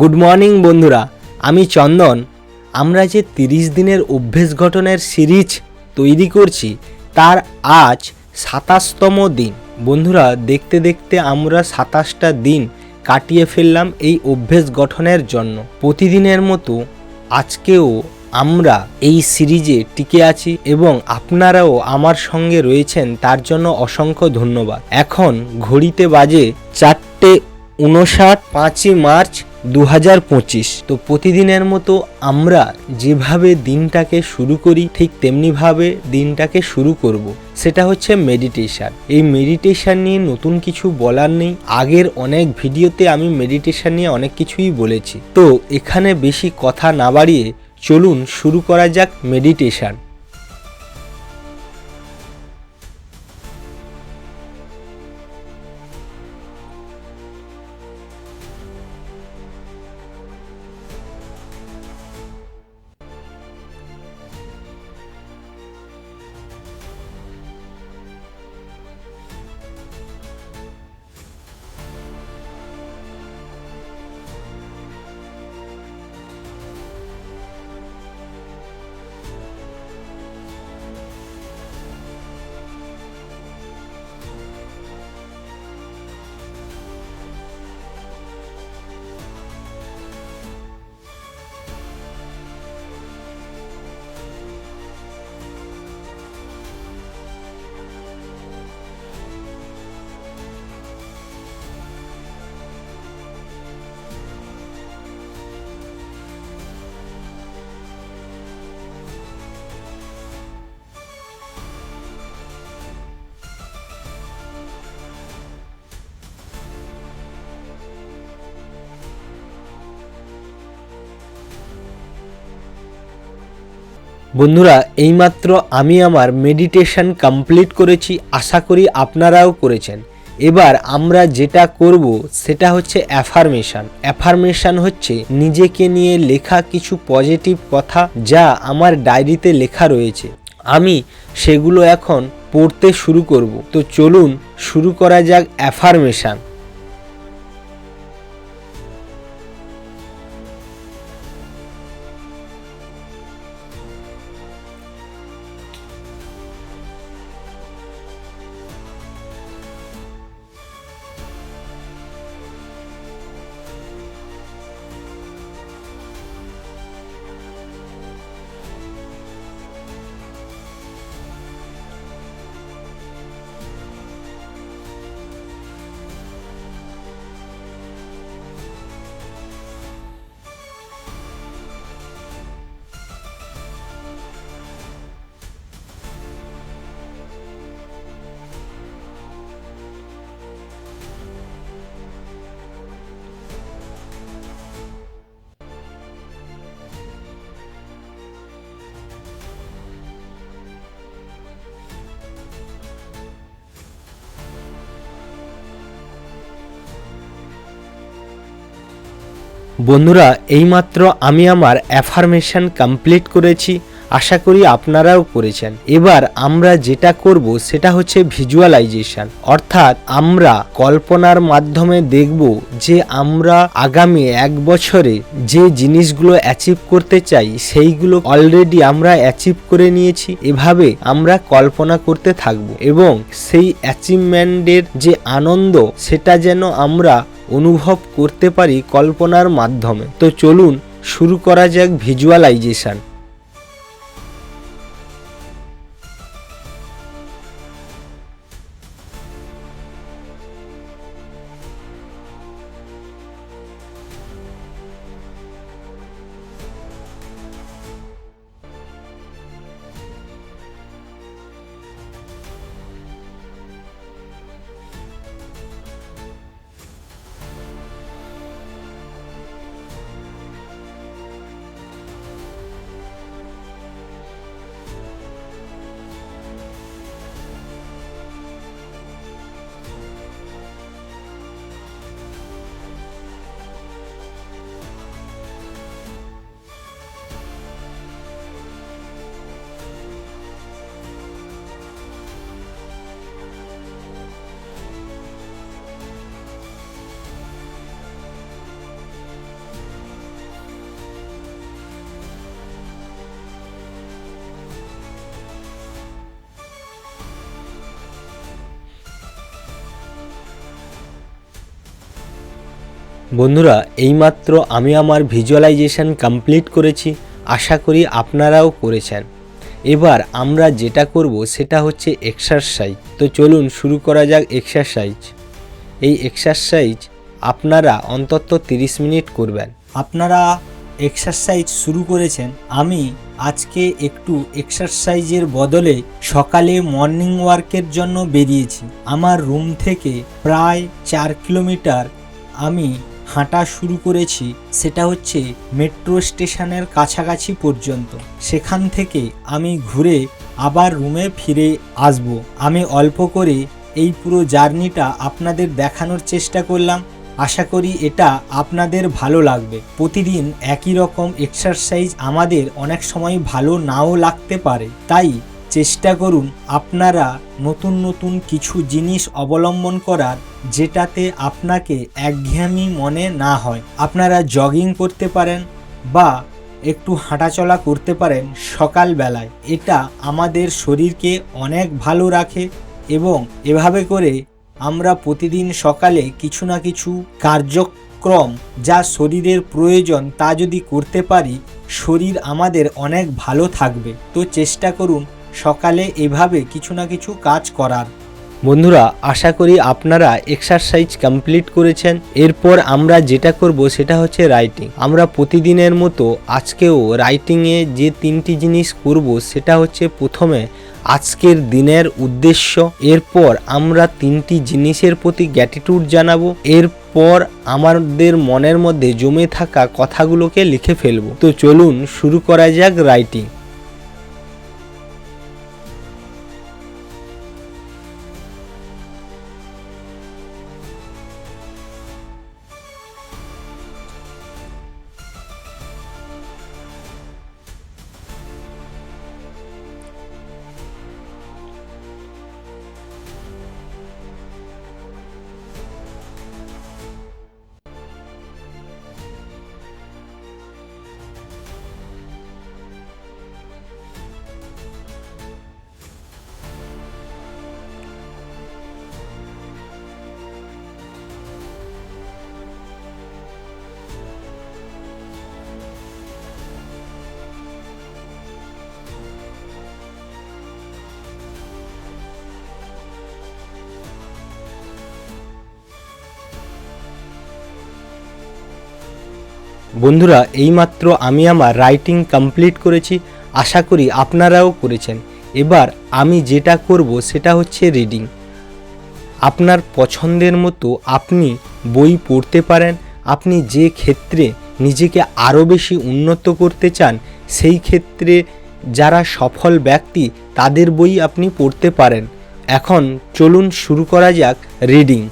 Good morning বন্ধুরা। আমি চন্দন। আমরা যে তিরিশ দিনের অভ্যেস গঠনের সিরিজ তৈরি করছি, তার আজ সাতাশতম দিন। বন্ধুরা, দেখতে দেখতে আমরা সাতাশটা দিন কাটিয়ে ফেললাম এই অভ্যেস গঠনের জন্য। প্রতিদিনের মতো আজকেও আমরা এই সিরিজে টিকে আছি এবং আপনারাও আমার সঙ্গে রয়েছেন, তার জন্য অসংখ্য ধন্যবাদ। এখন ঘড়িতে বাজে চারটে উনষাট পাঁচই মার্চ দু হাজার পঁচিশ। তো প্রতিদিনের মতো আমরা যেভাবে দিনটাকে শুরু করি, ঠিক তেমনিভাবে দিনটাকে শুরু করব। সেটা হচ্ছে মেডিটেশন এই মেডিটেশন নিয়ে নতুন কিছু বলার নেই। আগের অনেক ভিডিওতে আমি মেডিটেশন নিয়ে অনেক কিছুই বলেছি। তো এখানে বেশি কথা না বাড়িয়ে চলুন শুরু করা যাক মেডিটেশন বন্ধুরা, এইমাত্র আমি আমার মেডিটেশন কমপ্লিট করেছি, আশা করি আপনারাও করেছেন। এবার আমরা যেটা করব, সেটা হচ্ছে অ্যাফার্মেশন অ্যাফার্মেশন হচ্ছে নিজেকে নিয়ে লেখা কিছু পজিটিভ কথা যা আমার ডায়েরিতে লেখা রয়েছে। আমি সেগুলো এখন পড়তে শুরু করব। তো চলুন, শুরু করা যাক অ্যাফার্মেশন বন্ধুরা, এইমাত্র আমি আমার অ্যাফার্মেশন কমপ্লিট করেছি, আশা করি আপনারাও করেছেন। এবার আমরা যেটা করব, সেটা হচ্ছে ভিজুয়ালাইজেশন অর্থাৎ আমরা কল্পনার মাধ্যমে দেখব যে আমরা আগামী এক বছরে যে জিনিসগুলো অ্যাচিভ করতে চাই, সেইগুলো অলরেডি আমরা অ্যাচিভ করে নিয়েছি। এভাবে আমরা কল্পনা করতে থাকব এবং সেই অ্যাচিভমেন্টের যে আনন্দ, সেটা যেন আমরা অনুভব করতে পারি কল্পনার মাধ্যমে। তো চলুন শুরু করা যাক ভিজুয়ালাইজেশন বন্ধুরা, এইমাত্র আমি আমার ভিজুয়ালাইজেশন কমপ্লিট করেছি, আশা করি আপনারাও করেছেন। এবার আমরা যেটা করব, সেটা হচ্ছে এক্সারসাইজ তো চলুন শুরু করা যাক এক্সারসাইজ এই এক্সারসাইজ আপনারা অন্তত 30 মিনিট করবেন। আপনারা এক্সারসাইজ শুরু করেছেন, আমি আজকে একটু এক্সারসাইজের বদলে সকালে মর্নিং ওয়ার্কের জন্য বেরিয়েছি। আমার রুম থেকে প্রায় চার কিলোমিটার আমি হাঁটা শুরু করেছি সেটা হচ্ছে মেট্রো স্টেশনের কাছাকাছি পর্যন্ত। সেখান থেকে আমি ঘুরে আবার রুমে ফিরে আসব। আমি অল্প করে এই পুরো জার্নিটা আপনাদের দেখানোর চেষ্টা করলাম। আশা করি এটা আপনাদের ভালো লাগবে। প্রতিদিন একই রকম এক্সারসাইজ আমাদের অনেক সময় ভালো নাও লাগতে পারে। তাই চেষ্টা করুন আপনারা নতুন নতুন কিছু জিনিস অবলম্বন করার যেটাতে আপনাকে একঘেয়েমি মনে না হয়। আপনারা জগিং করতে পারেন বা একটু হাঁটাচলা করতে পারেন সকালবেলায়। এটা আমাদের শরীরকে অনেক ভালো রাখে এবং এভাবে করে আমরা প্রতিদিন সকালে কিছু না কিছু কার্যক্রম যা শরীরের প্রয়োজন তা যদি করতে পারি, শরীর আমাদের অনেক ভালো থাকবে। তো চেষ্টা করুন সকালে এভাবে কিছু না কিছু কাজ করার। বন্ধুরা, আশা করি আপনারা এক্সারসাইজ কমপ্লিট করেছেন। এরপর আমরা যেটা করব সেটা হচ্ছে রাইটিং আমরা প্রতিদিনের মতো আজকেও রাইটিংয়ে যে তিনটি জিনিস করব সেটা হচ্ছে প্রথমে আজকের দিনের উদ্দেশ্য। এরপর আমরা তিনটি জিনিসের প্রতি গ্যাটিটিউড জানাব। এরপর আমাদের মনের মধ্যে জমে থাকা কথাগুলোকে লিখে ফেলব। তো চলুন শুরু করা যাক রাইটিং বন্ধুরা, এইমাত্র আমি আমার রাইটিং কমপ্লিট করেছি, আশা করি আপনারাও করেছেন। এবার আমি যেটা করব সেটা হচ্ছে রিডিং আপনার পছন্দের মতো আপনি বই পড়তে পারেন, আপনি যে ক্ষেত্রে নিজেকে আরও বেশি উন্নত করতে চান, সেই ক্ষেত্রে যারা সফল ব্যক্তি, তাদের বই আপনি পড়তে পারেন। এখন চলুন শুরু করা যাক রিডিং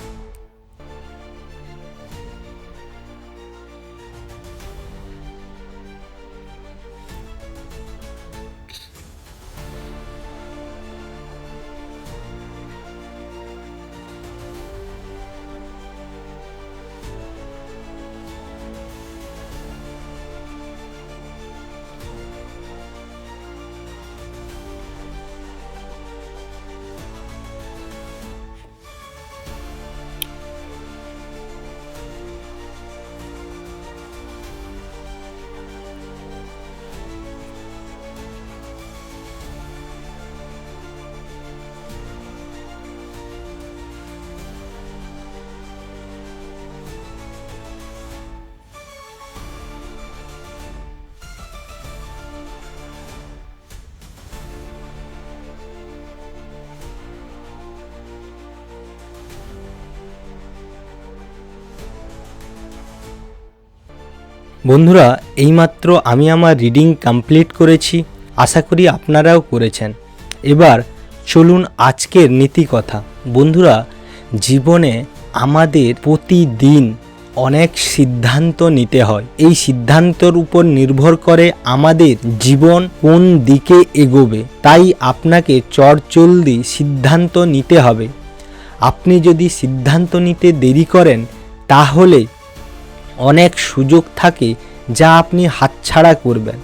বন্ধুরা, এইমাত্র আমি আমার রিডিং কমপ্লিট করেছি, আশা করি আপনারাও করেছেন। এবার চলুন আজকের নীতি কথা বন্ধুরা, জীবনে আমাদের প্রতিদিন অনেক সিদ্ধান্ত নিতে হয়। এই সিদ্ধান্তর উপর নির্ভর করে আমাদের জীবন কোন দিকে এগোবে। তাই আপনাকে চটজলদি সিদ্ধান্ত নিতে হবে। আপনি যদি সিদ্ধান্ত নিতে দেরি করেন, তাহলে অনেক সুযোগ থাকে যা আপনি হাতছাড়া করবেন।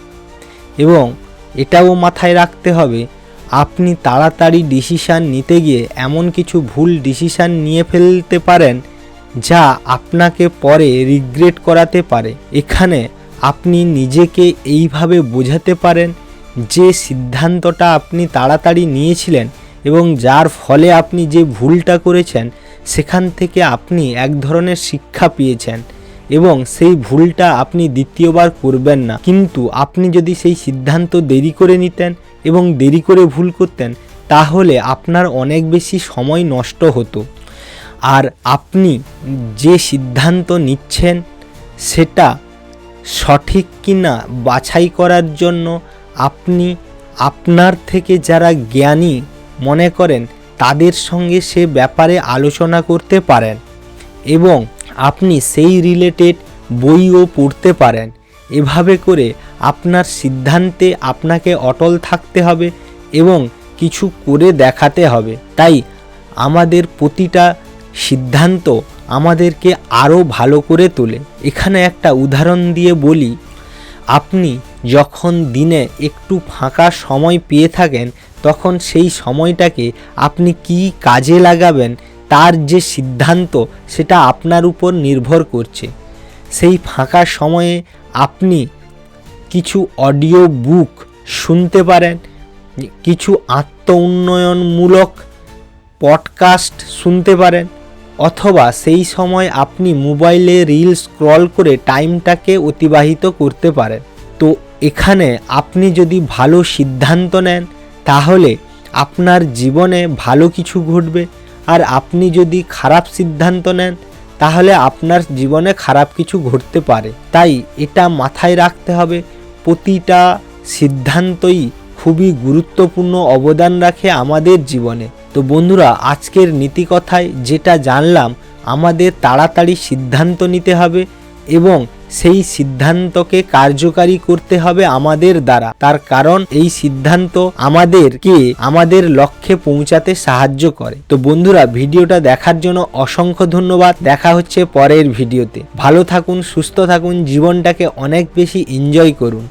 এবং এটাও মাথায় রাখতে হবে, আপনি তাড়াতাড়ি ডিসিশান নিতে গিয়ে এমন কিছু ভুল ডিসিশান নিয়ে ফেলতে পারেন যা আপনাকে পরে রিগ্রেট করাতে পারে। এখানে আপনি নিজেকে এইভাবে বোঝাতে পারেন যে সিদ্ধান্তটা আপনি তাড়াতাড়ি নিয়েছিলেন এবং যার ফলে আপনি যে ভুলটা করেছেন, সেখান থেকে আপনি এক ধরনের শিক্ষা পেয়েছেন। এবং সেই ভুলটা আপনি দ্বিতীয়বার করবেন না। কিন্তু আপনি যদি সেই সিদ্ধান্ত দেরি করে নিতেন এবং দেরি করে ভুল করতেন, তাহলে আপনার অনেক বেশি সময় নষ্ট হতো। আর আপনি যে সিদ্ধান্ত নিচ্ছেন, সেটা সঠিক কিনা বাছাই করার জন্য আপনি, আপনার থেকে যারা জ্ঞানী মনে করেন, তাদের সঙ্গে সে ব্যাপারে আলোচনা করতে পারেন। এবং আপনি সেই রিলেটেড বইও পড়তে পারেন। এভাবে করে আপনার সিদ্ধান্তে আপনাকে অটল থাকতে হবে এবং কিছু করে দেখাতে হবে। তাই আমাদের প্রতিটা সিদ্ধান্ত আমাদেরকে আরও ভালো করে তোলে। এখানে একটা উদাহরণ দিয়ে বলি, আপনি যখন দিনে একটু ফাঁকা সময় পেয়ে থাকেন, তখন সেই সময়টাকে আপনি কি কাজে লাগাবেন তার যে সিদ্ধান্ত, সেটা আপনার উপর নির্ভর করছে। সেই ফাঁকা সময়ে আপনি কিছু অডিও বুক শুনতে পারেন, কিছু আত্ম উন্নয়নমূলক পডকাস্ট শুনতে পারেন, অথবা সেই সময় আপনি মোবাইলে রিল স্ক্রল করে টাইমটাকে অতিবাহিত করতে পারেন। তো এখানে আপনি যদি ভালো সিদ্ধান্ত নেন, তাহলে আপনার জীবনে ভালো কিছু ঘটবে। আর আপনি যদি খারাপ সিদ্ধান্ত নেন, তাহলে আপনার জীবনে খারাপ কিছু ঘটতে পারে। তাই এটা মাথায় রাখতে হবে, প্রতিটা সিদ্ধান্তই খুবই গুরুত্বপূর্ণ অবদান রাখে আমাদের জীবনে। তো বন্ধুরা, আজকের নীতিকথায় যেটা জানলাম, আমাদের তাড়াতাড়ি সিদ্ধান্ত নিতে হবে এবং সেই সিদ্ধান্তকে কার্যকারী করতে হবে আমাদের দ্বারা। তার কারণ এই সিদ্ধান্ত আমাদেরকে আমাদের লক্ষ্যে পৌঁছাতে সাহায্য করে। তো বন্ধুরা, ভিডিওটা দেখার জন্য অসংখ্য ধন্যবাদ। দেখা হচ্ছে পরের ভিডিওতে। ভালো থাকুন, সুস্থ থাকুন, জীবনটাকে অনেক বেশি এনজয় করুন।